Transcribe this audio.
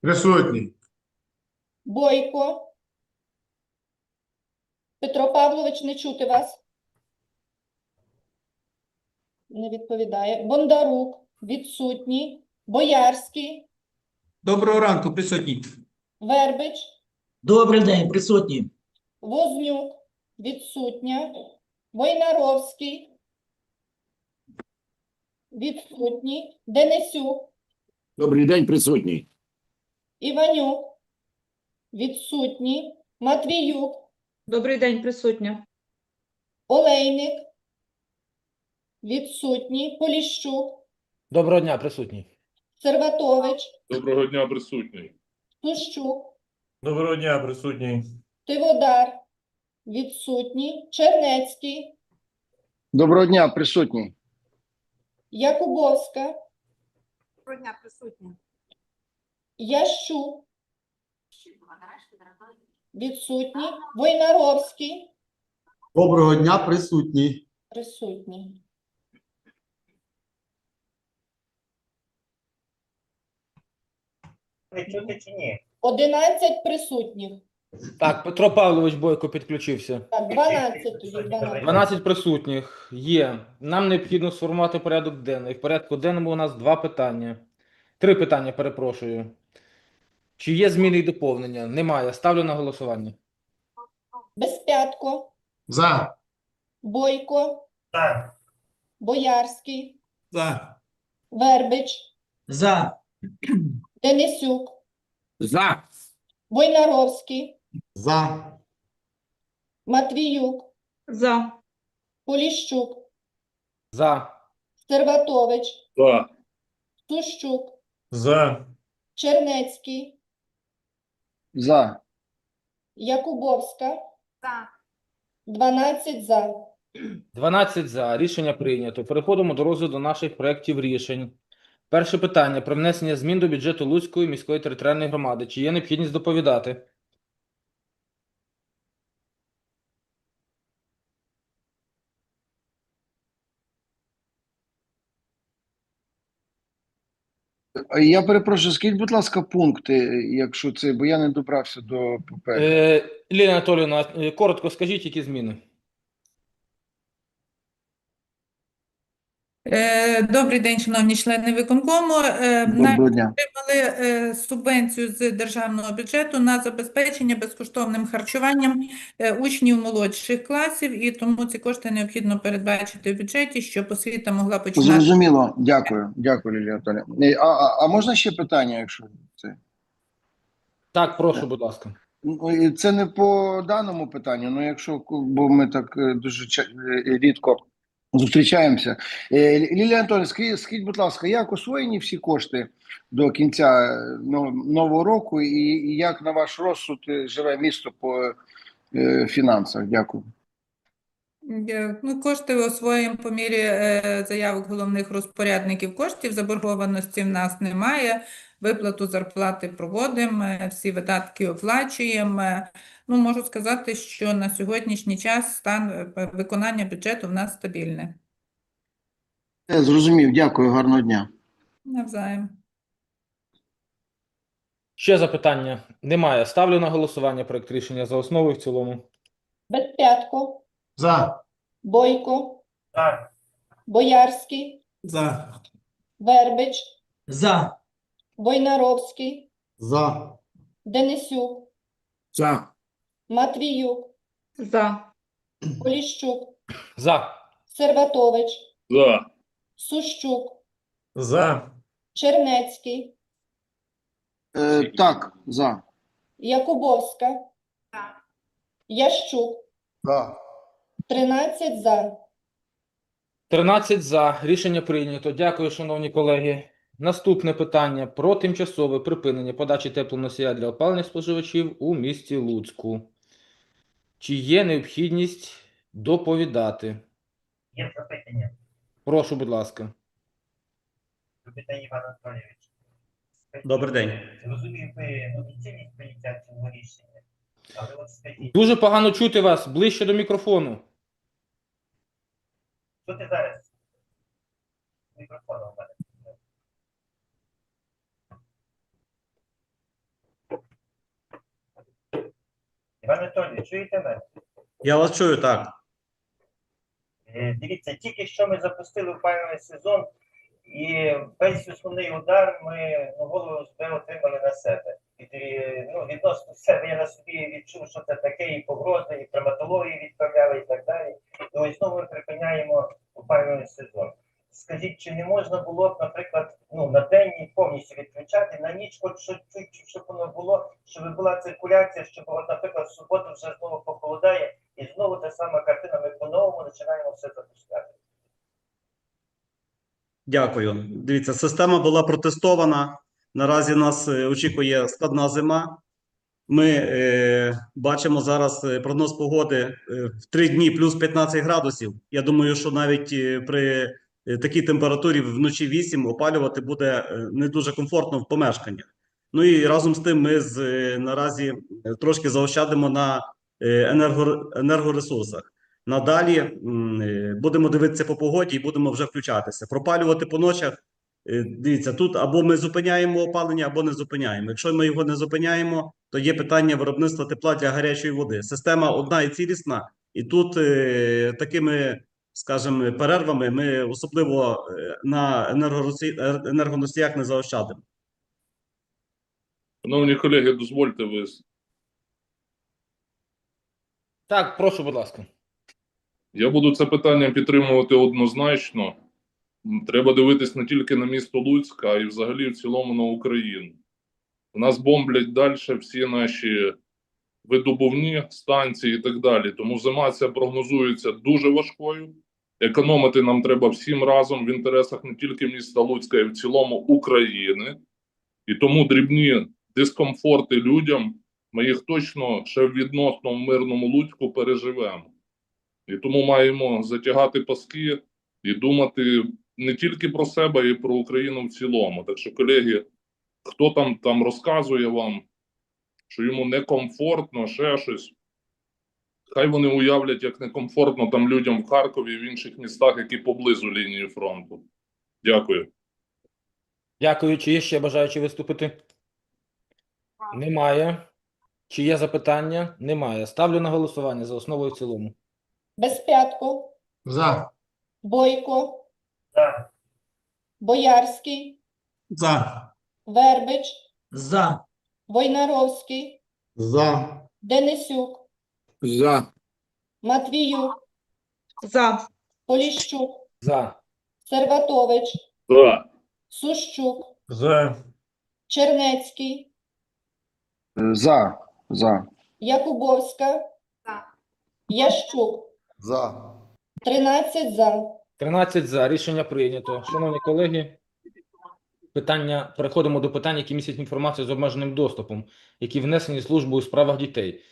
Присутній. Бойко. Петро Павлович, не чути вас. Не відповідає. Бондарук, відсутній. Боярський, Доброго ранку, присутній. Вербич, Добрий день, присутні. Вознюк, відсутня. Войнаровський, відсутній. Денисюк, Добрий день, присутній. Іванюк, відсутній. Матвіюк, Добрий день, присутня. Олейник, відсутній. Поліщук, Доброго дня, присутній. Серватович, Доброго дня, присутній. Сущук, Доброго дня, присутній. Тиводар, відсутній. Чернецький, Доброго дня, присутній. Якубовська, Доброго дня, присутня. Ящук, відсутній. Войнаровський, Доброго дня, присутній. присутній. Ви чути чи ні? 11 присутніх. Так, Петро Павлович Бойко підключився. Так, 12 тоді, 12. 12 присутніх є. Нам необхідно сформувати порядок денний. В порядку денному у нас два питання. Три питання, перепрошую. Чи є зміни і доповнення? Немає. Ставлю на голосування. Безпятко, За. Бойко, Так. Боярський, За. Вербич, За. Денисюк, За. Войнаровський, За. Матвіюк, За. Поліщук, За. Серватович, За. Сущук, За. Чернецький, За. Якубовська, За. 12 за. 12 за. Рішення прийнято. Переходимо до розгляду наших проєктів рішень. Перше питання про внесення змін до бюджету Луцької міської територіальної громади. Чи є необхідність доповідати? Я перепрошую, скажіть, будь ласка, пункти, якщо це, бо я не добрався до паперу. Е, Лілія Анатоліївна, е, коротко скажіть, які зміни? Добрий день, шановні члени виконкому. Е, на- отримали е, субвенцію з державного бюджету на забезпечення безкоштовним харчуванням е, учнів молодших класів, і тому ці кошти необхідно передбачити в бюджеті, щоб освіта могла починати. Зрозуміло. Дякую. Дякую, Лілія Анатоліївна. Е, А, а, а можна ще питання, якщо це? Так, прошу, будь ласка. Ну, Це не по даному питанню, ну якщо бо ми так е, дуже е, рідко зустрічаємося. Е, Лі- Лілія Анатолійовна, скажіть, будь ласка, як освоєні всі кошти до кінця е, нового року, і, як на ваш розсуд е, живе місто по фінансах? Дякую. Е, Ну, кошти освоїмо по мірі е, заявок головних розпорядників коштів. Заборгованості в нас немає. Виплату зарплати проводимо, е, всі видатки оплачуємо. Ну, можу сказати, що на сьогоднішній час стан виконання бюджету в нас стабільне. Зрозумів, дякую, гарного дня. Навзаєм. Ще запитання? Немає. Ставлю на голосування проект рішення за основу і в цілому. Безпятко, За. Бойко, Так. Боярський, За. Вербич, За. Войнаровський, За. Денисюк, За. Матвіюк, За. Поліщук, За. Серватович, За. Сущук, За. Чернецький, Е, так, за. Якубовська, Ящук, За. 13 за. 13 за. Рішення прийнято. Дякую, шановні колеги. Наступне питання про тимчасове припинення подачі теплоносія для опалення споживачів у місті Луцьку. Чи є необхідність доповідати? Є запитання. Прошу, будь ласка. Запитання Іван Анатолійович. Добрий день. Зрозумів ви обіцяність прийняття цього рішення. Але от скажіть, Дуже погано чути вас ближче до мікрофону. Що ти зараз? Мікрофон у мене. Іван Анатолій, чуєте мене? Я вас чую так. Е, дивіться, тільки що ми запустили опалювальний сезон, і весь основний удар ми ну, голову СБ отримали на себе. Ну, відносно себе я на собі відчув, що це таке, і погрози, і травматології відправляли, і так далі. І ось знову ми припиняємо опалювальний сезон. Скажіть, чи не можна було б, наприклад, ну, на день повністю відключати, на ніч хоч чуть-чуть, щоб воно було, щоб була циркуляція, щоб, от, наприклад, в суботу вже знову похолодає, і знову та сама картина, ми по-новому починаємо все запускати. Дякую. Дивіться, система була протестована. Наразі нас е, очікує складна зима. Ми е, бачимо зараз е, прогноз погоди е, в 3 дні плюс 15 градусів. Я думаю, що навіть при такій температурі вночі 8 опалювати буде не дуже комфортно в помешканнях. Ну і разом з тим ми з, наразі трошки заощадимо на енерго, енергоресурсах. Надалі будемо дивитися по погоді і будемо вже включатися. Пропалювати по ночах. Е, Дивіться, тут або ми зупиняємо опалення, або не зупиняємо. Якщо ми його не зупиняємо, то є питання виробництва тепла для гарячої води. Система одна і цілісна, і тут е, такими, скажімо, перервами ми особливо е, на е, енергоносіях не заощадимо. Шановні колеги, дозвольте ви. Так, прошу, будь ласка. Я буду це питання підтримувати однозначно. Треба дивитись не тільки на місто Луцьк, а й взагалі в цілому на Україну. У нас бомблять далі всі наші видобувні станції і так далі. Тому зима ця прогнозується дуже важкою. Економити нам треба всім разом в інтересах не тільки міста Луцька, а й в цілому України. І тому дрібні дискомфорти людям ми їх точно ще в відносно мирному Луцьку переживемо. І тому маємо затягати паски і думати не тільки про себе, і про Україну в цілому. Так що, колеги, хто там, там розказує вам, що йому некомфортно, ще щось. Хай вони уявлять, як некомфортно там людям в Харкові і в інших містах, які поблизу лінії фронту. Дякую. Дякую. Чи є ще бажаючі виступити? Немає. Чи є запитання? Немає. Ставлю на голосування за основу і в цілому. Безпятко, За. Бойко, Так, Боярський, За. Вербич, За. Войнаровський, За. Денисюк, За. Матвіюк, За. Поліщук, За. Серватович, За. Сущук, За. Чернецький, За. За. Якубовська, За. Ящук. За. 13 за. 13 за. Рішення прийнято. Шановні колеги, питання, переходимо до питань, які містять інформацію з обмеженим доступом, які внесені службою у справах дітей.